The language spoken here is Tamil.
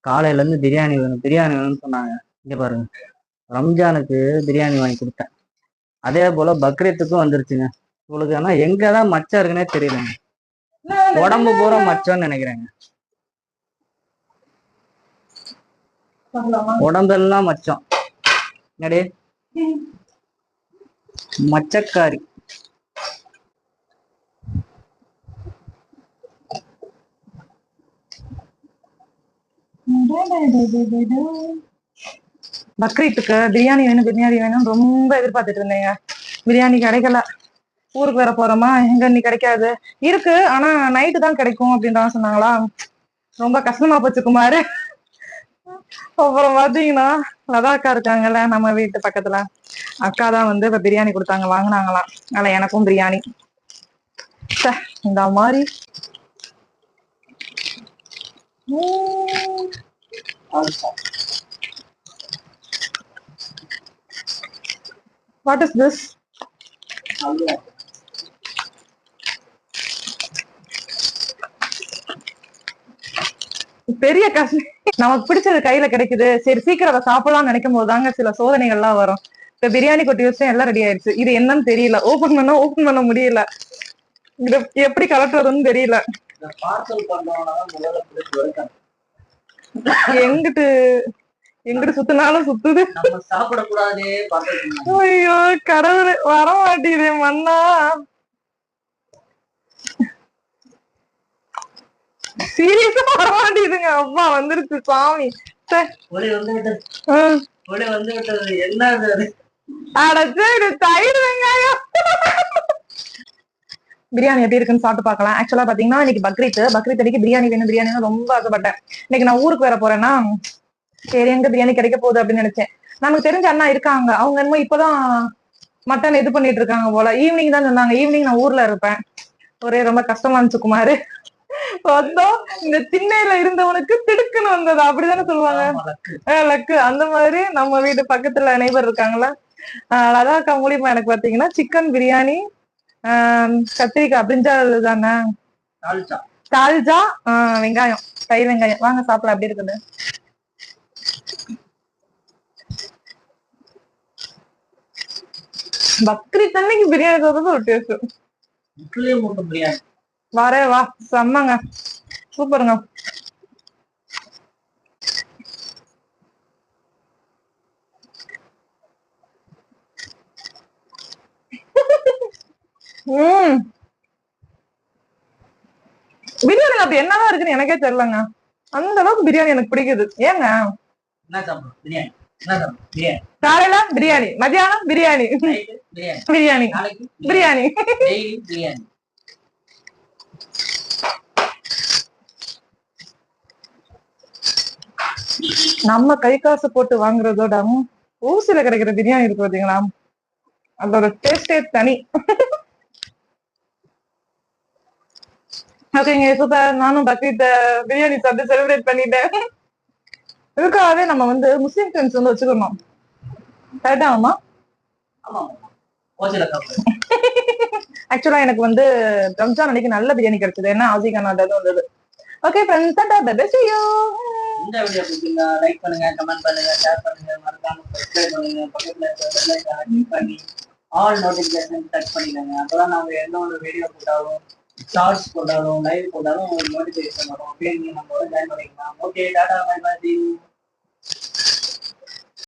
காலையில இருந்து பிரியாணி வேணும் பிரியாணி வேணும்னு சொன்னாங்க. இங்க பாருங்க. ரம்ஜானுக்கு பிரியாணி வாங்கி கொடுத்தேன். அதே போல பக்ரீத்துக்கும் வந்துருச்சுங்க. உங்களுக்கு ஆனா எங்கதான் மச்சம் இருக்குன்னே தெரியலங்க. உடம்பு பூரா மச்சம்னு நினைக்கிறேங்க. உடம்பெல்லாம் மச்சம். என்னடி? மச்சக்காரி. பக்ரீத்துக்கு பிரியாணி வேணும் பிரியாணி வேணும். ரொம்ப எதிர்பார்த்துட்டு இருந்தேங்க. பிரியாணி கிடைக்கல. ஊருக்கு வேற போறோமா? எங்க நீ கிடைக்காது. இருக்கு ஆனா நைட்டு தான் கிடைக்கும் அப்படின்றாங்க சொன்னாங்களா? ரொம்ப கஷ்டமா போச்சு குமார். அப்புறம் பாத்தீங்கன்னா லதா அக்கா இருக்காங்கல்ல நம்ம வீட்டு பக்கத்துல. அக்கா தான் வந்து இப்ப பிரியாணி கொடுத்தாங்க வாங்கினாங்களாம். ஆனா எனக்கும் பிரியாணி. இந்த மாதிரி வாட் இஸ் திஸ் பெரிய கஷ்டம் நமக்கு பிடிச்சது கையில கிடைக்குது. சரி சீக்கிரம் அதை சாப்பிடலாம்னு நினைக்கும் போதுதாங்க சில சோதனைகள்லாம் வரும். இப்ப பிரியாணி கொட்டி வச்சு எல்லாம் ரெடி ஆயிடுச்சு. இது என்னன்னு தெரியல. ஓபன் பண்ணா ஓபன் பண்ண முடியல. எப்படி கலட்டுறதுன்னு தெரியல. எங்கிட்டு எங்கிட்டு சுத்தினாலும் சுத்துது. சாப்பிடக்கூடாதே ஐயோ கடவுளே வர மாட்டேங்குது மண்ணா. சீரியஸா வர மாட்டேங்குதுங்க அப்பா வந்துருச்சு சாமி என்ன தயிர் வெங்காயம். பிரியாணி எப்படி இருக்குன்னு சாப்பிட்டு பார்க்கலாம். ஆக்சுவலா பாத்தீங்கன்னா இன்னைக்கு பக்ரீத். பக்ரீத் அன்னைக்கு பிரியாணி வேணும் பிரியாணி ரொம்ப ஆசைப்பட்டேன். இன்னைக்கு நான் ஊருக்கு வேற போறேன்னா சரி எங்க பிரியாணி கிடைக்க போகுது அப்படின்னு நினைச்சேன். நமக்கு தெரிஞ்ச அண்ணா இருக்காங்க. அவங்க என்னமோ இப்பதான் மட்டன் இது பண்ணிட்டு இருக்காங்க போல. ஈவினிங் தான் சொன்னாங்க. ஈவினிங் நான் ஊர்ல இருப்பேன். ஒரே ரொம்ப கஷ்டமா இருந்துச்சு குமாரு. வந்தோம் இந்த திண்ணையில இருந்தவனுக்கு திடுக்குன்னு வந்தது. அப்படிதானே சொல்லுவாங்க. லக்கு. அந்த மாதிரி நம்ம வீட்டு பக்கத்துல நெய்பர் இருக்காங்களா? லதாக்கா மூலியமா எனக்கு பாத்தீங்கன்னா சிக்கன் பிரியாணி கத்திரிக்காய் பிரிஞ்சால் தானே? தால்ஜா வெங்காயம் தயிர் வெங்காயம். வாங்க சாப்பிடலாம் எப்படி இருக்குது? பக்ரீத் அன்னைக்கு பிரியாணி சொல்றது ஒரு டேஸ்ட் இட்லி மூட்டை பிரியாணி. வரே வா செம்மங்க. சூப்பருங்க. பிரியாணி அப்படி என்னதான் இருக்குன்னு எனக்கே தெரியலங்க. அந்த அளவுக்கு பிரியாணி எனக்கு பிடிக்குது. ஏங்க? காலையில பிரியாணி மதியானம் பிரியாணி. பிரியாணி. பிரியாணி. பிரியாணி. நம்ம கை காசு போட்டு வாங்குறதோட ஊசில கிடைக்கிற பிரியாணி இருக்கு பாத்தீங்களா? அதோட டேஸ்டே தனி. ஓகேங்க சூப்பர் நானும் பக்ரீத் பிரியாணி சாப்பிட்டு செலிப்ரேட் பண்ணிட்டேன். இதுக்காகவே நம்ம வந்து முஸ்லீம் ஃப்ரெண்ட்ஸ் வந்து வச்சுக்கணும். கரெக்டா ஆமா ஆக்சுவலா எனக்கு வந்து ரம்ஜான் அன்னைக்கு நல்ல பிரியாணி கிடைச்சது. ஏன்னா ஆசிகானால வந்தது. Okay friends tata bye see you. இந்த வீடியோ பிடிச்சிருந்தா லைக் பண்ணுங்க கமெண்ட் பண்ணுங்க ஷேர் பண்ணுங்க மறக்காம சப்ஸ்கிரைப் பண்ணுங்க. பக்கத்துல இருக்க பெல் ஐகானை கிளிக் பண்ணி ஆல் நோட்டிபிகேஷன் செட் பண்ணிடுங்க அப்பதான் நாங்க எந்த ஒரு வீடியோ போட்டாலும் ஷார்ட்ஸ் போட்டாலும் லைவ் போட்டாலும் உங்களுக்கு வரும். அப்படியே நீங்க நம்மளோட ஜாயின் பண்ணிக்கலாம். Okay tata bye by